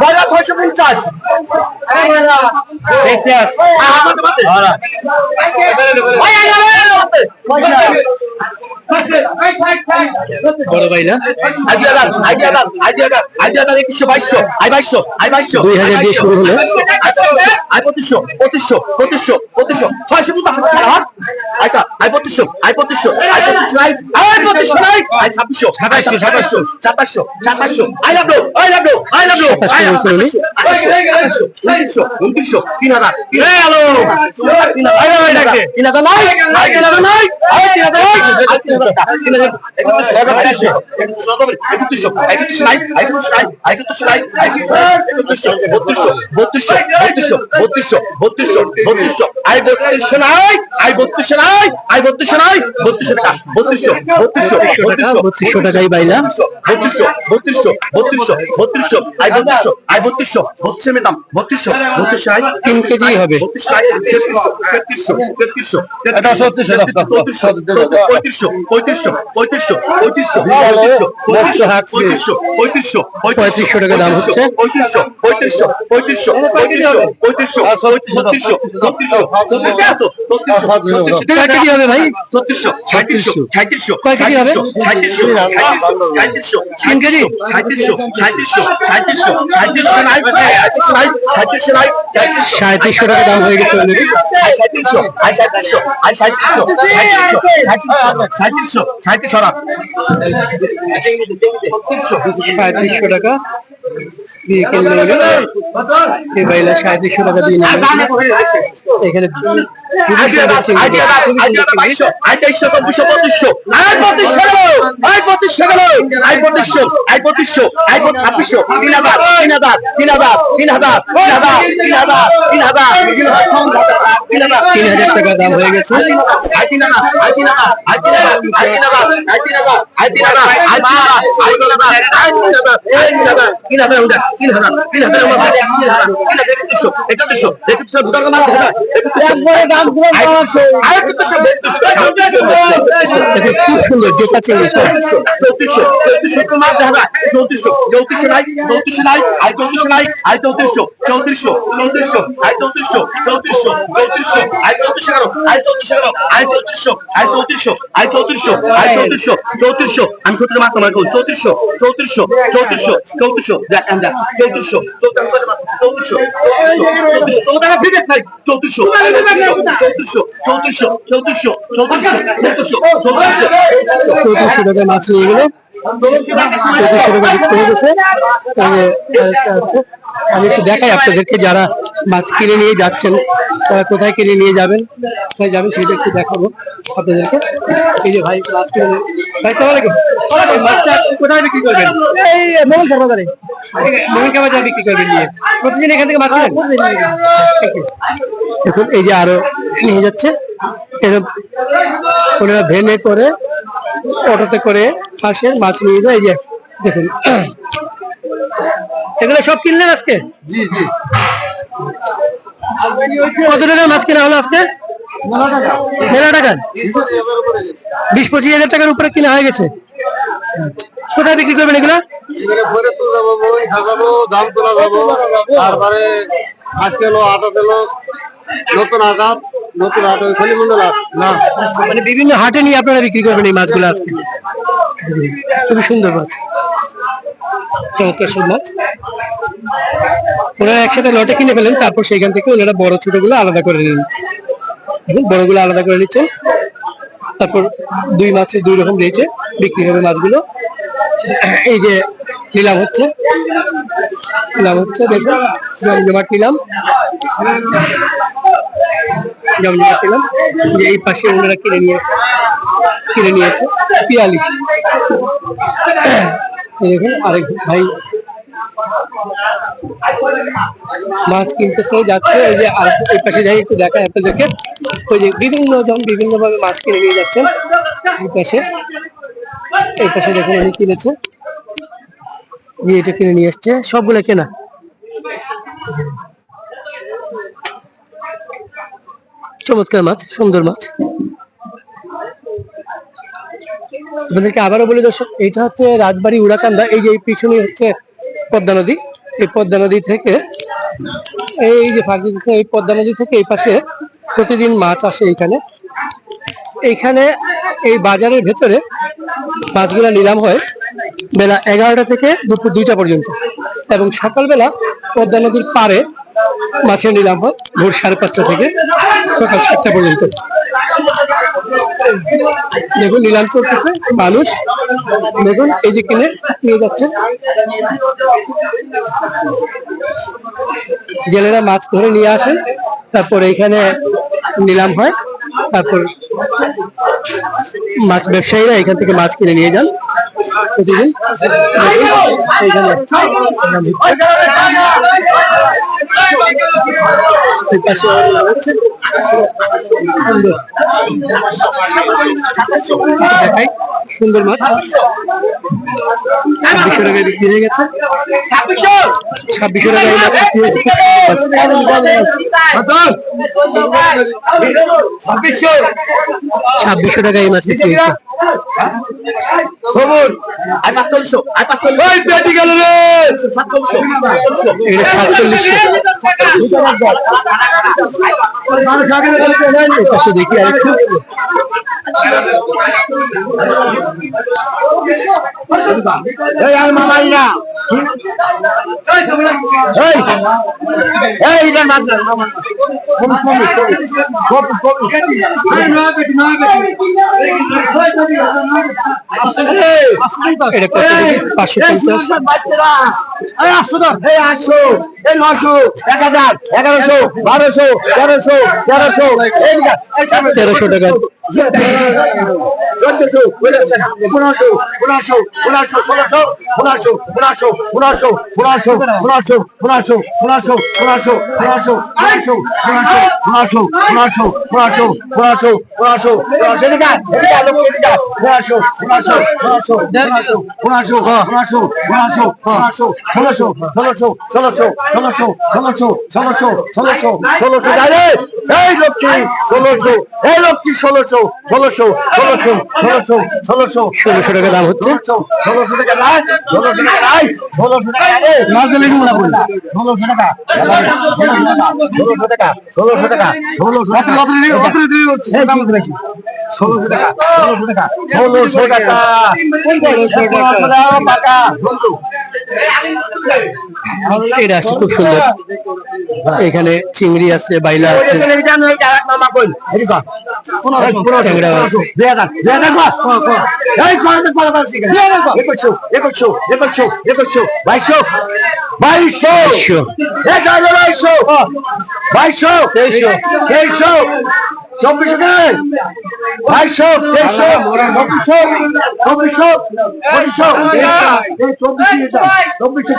বাইরা ছয়শো পঞ্চাশ। বড় ভাই না? একশো বাইশশো আই বাইশশো আই বাইশশো। দুই হাজার দিয়ে শুরু হলো। আই পঁচিশশো পঁচিশশো পঁচিশশো পঁচিশশো ছয়শো পঞ্চাশ আইটা আই পঁচিশশো আই পঁচিশশো আই পঁচিশশো আই আই পঁচিশশো আই আই ছাব্বিশশো সাতাশশো সাতাশশো। সাতাশশো সাতাশশো আই লাভ লো আই লাভ লো আই লাভ লো আই উনত্রিশশো উনত্রিশশো তিন হাজার তিন হাজার তিন হাজার তিন হাজার নাই তিন হাজার নাই বত্রিশশো টাকাই বাইলা বত্রিশশো বত্রিশশো বত্রিশশো বত্রিশশো আই বত্রিশশো আই বত্রিশশো বত্রিশের দাম বত্রিশশো বত্রিশশো আই তিন কেজি হবে তেত্রিশশো তেত্রিশশো তেত্রিশশো তেত্রিশশো পঁয়ত্রিশশো পঁয়ত্রিশশো পঁয়ত্রিশশো পঁয়ত্রিশশো পঁয়ত্রিশশো পঁয়ত্রিশশো পঁয়ত্রিশশো পঁয়ত্রিশশো টাকা দাম হচ্ছে। পঁয়ত্রিশশো পঁয়ত্রিশশো পঁয়ত্রিশশো পঁয়ত্রিশশো পঁয়ত্রিশশো ছত্রিশশো ছত্রিশশো কয় হবে ভাই ছত্রিশশো সাঁত্রিশশো সাঁত্রিশশো কয় কেজি হবে? সাঁত্রিশশো সাঁত্রিশশো তিন কেজি? সাঁত্রিশশো সাঁত্রিশশো সাঁত্রিশশো সাঁত্রিশশো নাই সাঁত্রিশশো নাই সাঁত্রিশশো টাকা দাম হয়ে গেছে অলরেডি সাঁত্রিশশো আই সাঁত্রিশশো সাঁত্রিশশো সাঁত্রিশশো সাঁত্রিশশো সাঁত্রিশশো সাঁত্রিশশো টাকা দিয়ে কিনলে এই বাইলা সাঁত্রিশশো টাকা দিয়ে নিলাম এখানে খুবই সুন্দর চিংড়ি খুবই সুন্দর চিংড়ি। তিন হাজার তিন হাজার তিন হাজার তিন হাজার তিন হাজার টাকা দাম হয়ে গেছে দেখুন খুব সুন্দর জেতা চিংড়ি সব। চৌত্রিশশো চৌত্রিশশো একটু মাছ দেখা যায় চৌত্রিশশো চৌত্রিশশো নাই চৌত্রিশশো নাই আই চৌত্রিশশো নাই আই চৌত্রিশশো চৌত্রিশশো চৌত্রিশশো আই চৌত্রিশশো চৌত্রিশশো চৌত্রিশশো আই চৌত্রিশ এগারো আই চৌত্রিশ এগারো আই চৌত্রিশশো আই চৌত্রিশশো আই চৌত্রিশশো আই চৌত্রিশশো চৌত্রিশশো আমি সত্যি মাছ তোমার কই চৌত্রিশশো চৌত্রিশশো চৌত্রিশশো চৌত্রিশশো দেখ দেখ চৌত্রিশশো চৌত্রিশশো চৌত্রিশশো চৌত্রিশশো চৌত্রিশশো চৌত্রিশশো চৌত্রিশশো চৌত্রিশশো চৌত্রিশশো চৌত্রিশশো চৌত্রিশশো মাছ নিয়ে গেল হয়ে। আমি একটু দেখাই আপনাদেরকে যারা মাছ কিনে নিয়ে যাচ্ছেন তারা কোথায় কিনে নিয়ে যাবেন কোথায় যাবেন সেটা একটু দেখাবো আপনাদেরকে। এই যে ভাই মাছ কিনে ভাই সালাম মাছটা কোথায় বিক্রি করবেন? এই বাজারে। বাজারে বিক্রি করবেন নিয়ে। প্রতিদিন এখান থেকে মাছ নেন দেখুন এই যে আরও নিয়ে যাচ্ছে। এরকম ওনারা ভেনে করে অটোতে করে পাশে মাছ নিয়ে যায় এই যে দেখুন। এগুলো সব কিনলেন আজকে? জি জি। কত টাকার মাছ কেনা হলো আজকে? মেলা টাকার বিশ পঁচিশ হাজার টাকার উপরে কিনা হয়ে গেছে। কোথায় বিক্রি করবেন এগুলো? তারপরে আজকে আটা এলো নতুন আঘাত নতুন আটা ওই খালি মন্ডল আট না। মানে বিভিন্ন হাটে নিয়ে আপনারা বিক্রি করবেন এই মাছগুলো আজকে। খুবই সুন্দর মাছ। চমৎকার সব মাছ। ওনারা একসাথে লটে কিনে ফেলেন, তারপর সেখান থেকে ওনারা বড় ছোটগুলো আলাদা করে নিন দেখুন বড়গুলো আলাদা করে নিচ্ছেন। তারপর দুই মাছের দুই রকম রয়েছে বিক্রি হবে মাছগুলো। এই যে নিলাম হচ্ছে। নিলাম হচ্ছে, দেখুন। জমজমাট নিলাম। জমজমাট নিলাম যে এই পাশে ওনারা কিনে নিয়ে কিনে নিয়েছে, পিয়ালি। দেখুন, আরেক ভাই মাছ কিনতেছে, যাচ্ছে ওই যে আর এই পাশে যাই, একটু দেখা দেখায় আপনাদেরকে ওই যে বিভিন্ন জন বিভিন্ন ভাবে মাছ কিনে নিয়ে যাচ্ছেন এই পাশে। এই পাশে দেখুন, উনি কিনেছে। এটা কিনে নিয়ে এসছে, সবগুলো কেনা। চমৎকার মাছ, সুন্দর মাছ। আপনাদেরকে আবারও বলি দর্শক এটা হচ্ছে রাজবাড়ি উড়াকান্দা, এই যে এই পিছনে হচ্ছে পদ্মা নদী। এই পদ্মা নদী থেকে, এই যে ফাঁকি এই পদ্মা নদী থেকে এই পাশে প্রতিদিন মাছ আসে এইখানে। এইখানে এই বাজারের ভেতরে মাছগুলো নিলাম হয় বেলা এগারোটা থেকে দুপুর দুইটা পর্যন্ত। এবং সকালবেলা পদ্মা নদীর পাড়ে মাছের নিলাম হয় ভোর সাড়ে পাঁচটা থেকে সকাল সাতটা পর্যন্ত। দেখুন নিলাম চলতেছে, মানুষ দেখুন এই যে কিনে নিয়ে যাচ্ছে। জেলেরা মাছ ধরে নিয়ে আসেন তারপর এখানে নিলাম হয়, তারপর মাছ ব্যবসায়ীরা এখান থেকে মাছ কিনে নিয়ে যান। প্রতিদিন। পাশে সুন্দর। দেখাই, সুন্দর মাছ। ছাব্বিশশো টাকায় বিক্রি হয়ে গেছে। ছাব্বিশশো টাকায় মাছ বিক্রি হয়েছে। ছাব্বিশশো টাকায় মাছ বিক্রি হয়েছে। সবুজ। আই পাঁচচল্লিশশো আই পাঁচচল্লিশ ওই পেটি গেল রে। সাতচল্লিশশো সাতচল্লিশশো এটা সাতচল্লিশশো দেখি আর একটু আর মামাই না। নশো এক হাজার এগারোশো বারোশো তেরোশো তেরোশো তেরোশো টাকা চোদ্দশো পনেরোশো পনেরোশো পনেরোশো ষোলোশো পনেরোশো পনেরোশো পনেরোশো পনেরোশো পনেরোশো পনেরোশো পনেরোশো পনেরোশো পনেরোশো পনেরোশো পনেরোশো পনেরোশো পনেরোশো পনেরোশো পনেরোশো পনেরোশো এদিকে এদিকে। পনেরোশো পনেরোশো পনেরোশো পনেরোশো পনেরোশো পনেরোশো পনেরোশো পনেরোশো ষোলোশো ষোলোশো ষোলোশো ষোলোশো ষোলোশো ষোলোশো ষোলোশো ষোলোশো ডাইরে এই লক্ষ্মী ষোলোশো এই লক্ষ্মী ষোলোশো ষোলোশো ষোলোশো ষোলোশো ষোলোশো ষোলোশো টাকা দাম হচ্ছে ষোলোশো টাকা রায় ষোলোশো টাকা রায় ষোলোশো টাকা দিলে কি মনে করলি ষোলোশো টাকা ষোলোশো টাকা ষোলোশো টাকা ষোলোশো টাকা ষোলোশো টাকা ষোলোশো টাকা ষোলোশো টাকা ষোলোশো টাকা খুব সুন্দর। এখানে চিংড়ি আছে বাইলা আছে। চব্বিশ বাইশো বাইশশো তেইশশো চব্বিশশো চব্বিশশো পঁচিশশো চব্বিশশো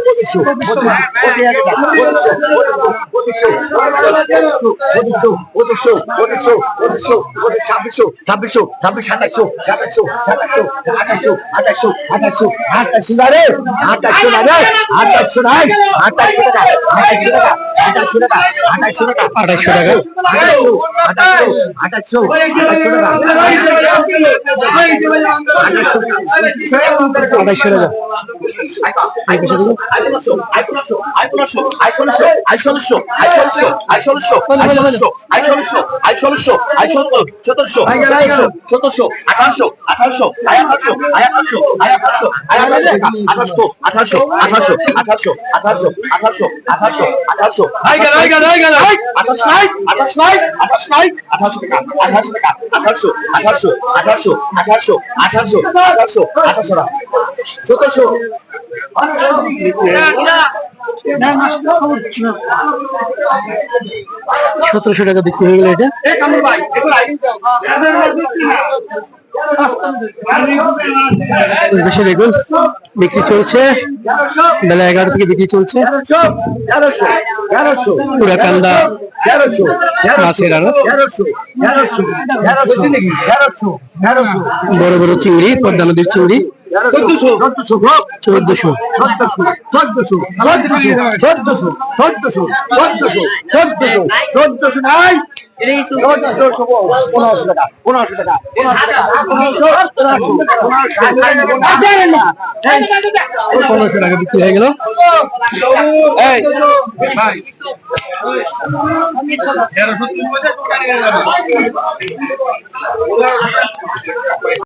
পঁচিশশো পঁচিশশো পঁচিশশো পঁচিশশো পঁচিশশো ছাব্বিশশো ছাব্বিশশো ছাব্বিশ সাতাশশো সাতাশশো সাতাশশো আঠাশশো আঠাশশো আঠাশশো আঠাশশো না রে। আঠাশশো না রে। আঠাশশো নাই। আঠাশশো টাকা আঠাশশো টাকা আঠাশশো টাকা আঠাশশো টাকা আঠাশশো টাকা। আঠাশশো আঠাশশো আঠাশশো আঠাশশো আঠাশশো টাকা চোদ্দশো আঠারোশো আঠারোশো আঠারোশো আঠারোশো আঠারোশো আঠারোশো আঠারোশো আঠারোশো আঠারোশো আঠারোশো আঠারোশো আঠারোশো আঠারোশো আঠাশ নাই আঠাশ নাই আঠাশ নাই আঠারোশো টাকা আঠারোশো টাকা আঠারোশো আঠারোশো আঠারোশো আঠারোশো আঠারোশো আঠারোশো আঠারোশো আঠাশ নয় আঠাশো টাকা আঠাশো টাকা আঠাশো আঠাশো আঠাশো আঠাশো আঠাশো আঠাশো আঠাশো টাকা। সতেরোশো। সতেরোশো টাকা বিক্রি হয়ে গেল এটা। বেশি দেখুন বিক্রি চলছে বেলা এগারো থেকে বিক্রি চলছে বড় বড় চিংড়ি পদ্মা নদীর চিংড়ি চোদ্দশো চোদ্দশো নাই পনেরোশো টাকা পনেরোশো টাকা পনেরোশো টাকা বিক্রি হয়ে গেল। এই